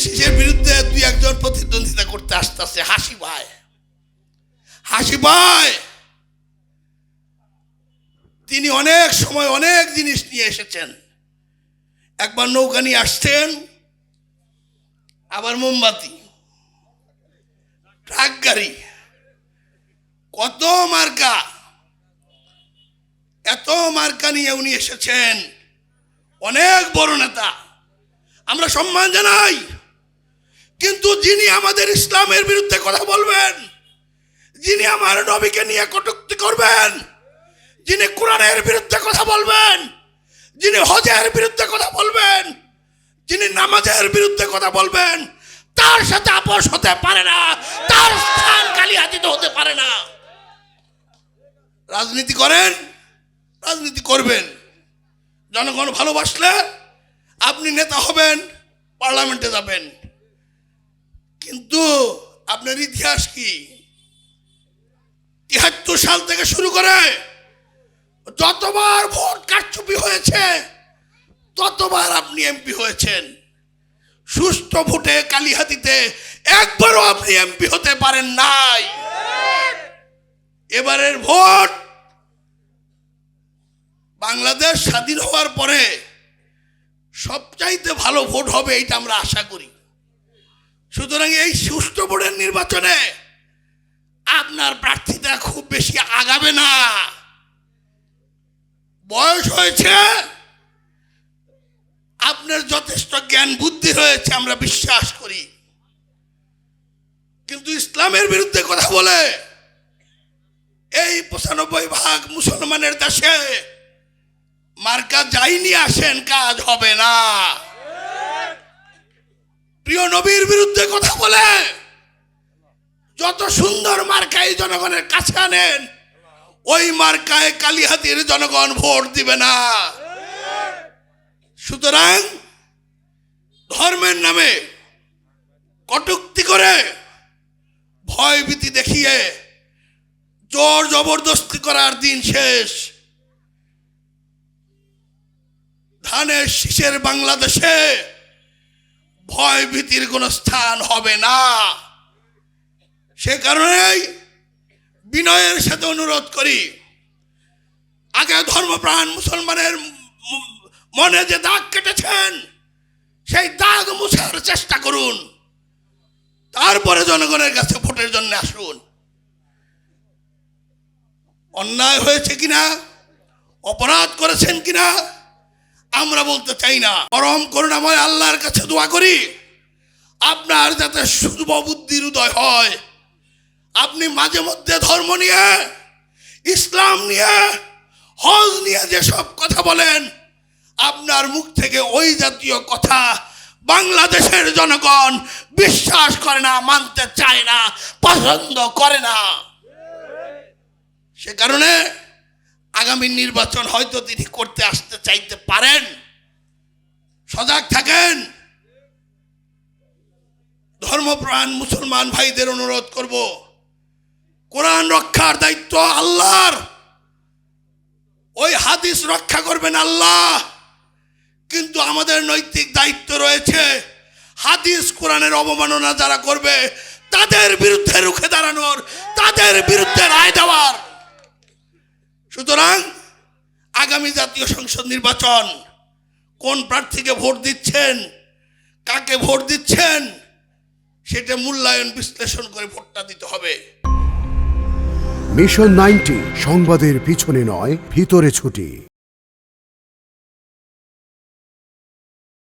শীষের বিরুদ্ধে দুই একজন প্রতিদ্বন্দ্বিতা করতে আসতেছে। হাসি ভাই। হাসি ভাই। তিনি অনেক সময় অনেক জিনিস নিয়ে এসেছেন। একবার নৌকা নিয়ে আসছেন, আবার মোমবাতি। ট্রাক গাড়ি। কত মার্কা। এত মার্কা নিয়ে উনি এসেছেন। অনেক বড় নেতা। আমরা সম্মান জানাই। কিন্তু যিনি আমাদের ইসলামের বিরুদ্ধে কথা বলবেন, যিনি আমার নবীকে নিয়ে কটুক্তি করবেন, যিনি কোরআনের বিরুদ্ধে কথা বলবেন, যিনি হজের বিরুদ্ধে কথা বলবেন, যিনি নামাজের বিরুদ্ধে কথা বলবেন, তার সাথে আপোষ হতে পারে না, তার স্থান খালি কালিয়াতিত হতে পারে না। রাজনীতি করেন, রাজনীতি করবেন। জনগণ ভালোবাসলে আপনি নেতা হবেন, পার্লামেন্টে যাবেন। কিন্তু আপনার ইতিহাস কি? তিয়াত্তর সাল থেকে শুরু করে যতবার ভোট কারচুপি হয়েছে, ততবার আপনি এমপি হয়েছেন। সুস্থ ভোটে কালিহাতিতে একবারও আপনি এমপি হতে পারেন নাই। এবারের ভোট বাংলাদেশ স্বাধীন হওয়ার পরে সবচাইতে ভালো ভোট হবে এইটা আমরা আশা করি। সুতরাং এই সুষ্ঠু ভোটের নির্বাচনে আপনার প্রার্থীরা খুব বেশি আগাবে না। বয়স হয়েছে, আপনার যথেষ্ট জ্ঞান বুদ্ধি রয়েছে, আমরা বিশ্বাস করি। কিন্তু ইসলামের বিরুদ্ধে কথা বলে, এই পঁচানব্বই ভাগ মুসলমানের দেশে মার্কা যাই নিয়ে আসেন, কাজ হবে না। প্রিয় নবীর বিরুদ্ধে কথা বলে। যত সুন্দর মার্কায় জনগণের কাছে আনেন, ওই মার্কায় কালিহাতির জনগণ ভোট দিবে না। সুতরাং ধর্মের নামে কটুক্তি করে ভয়ভীতি দেখিয়ে জোর জবরদস্তি করার দিন শেষ। ধানের শীষের বাংলাদেশে ভয় ভীতির কোনো স্থান হবে না। সে কারণেই বিনয়ের সাথে অনুরোধ করি, আগে ধর্মপ্রাণ মুসলমানের মনে যে দাগ কেটেছেন, সেই দাগ মুছার চেষ্টা করুন। তারপরে জনগণের কাছে ভোটের জন্য আসুন। অন্যায় হয়েছে কিনা? অপরাধ করেছেন কিনা? আমরা বলতে চাই না। পরম করুণাময় আল্লাহর কাছে দোয়া করি। আপনার যাতে শুভ বুদ্ধির উদয় হয়, আপনি মাঝে মধ্যে ধর্ম নিয়ে, ইসলাম নিয়ে, হজ নিয়ে যেসব কথা বলেন, আপনার মুখ থেকে ওই জাতীয় কথা বাংলাদেশের জনগণ বিশ্বাস করে না, মানতে চায় না, পছন্দ করে না। সে কারণে আগামী নির্বাচন হয়তো তিনি করতে আসতে চাইতে পারেন। সজাগ থাকেন। ধর্মপ্রাণ মুসলমান ভাইদের অনুরোধ করব। কোরআন রক্ষার দায়িত্ব আল্লাহর। ওই হাদিস রক্ষা করবেন আল্লাহ। কিন্তু আমাদের নৈতিক দায়িত্ব রয়েছে। হাদিস কোরআনের অবমাননা যারা করবে, তাদের বিরুদ্ধে রুখে দাঁড়ানোর, তাদের বিরুদ্ধে রায় দেওয়ার। সুতরাং আগামী জাতীয় সংসদ নির্বাচন কোন প্রার্থীকে ভোট দিচ্ছেন, কাকে ভোট দিচ্ছেন, সেটা মূল্যায়ন বিশ্লেষণ করে ভোটটা দিতে হবে। মিশন নাইনটি সংবাদের পিছনে নয়, ভিতরে ছুটি।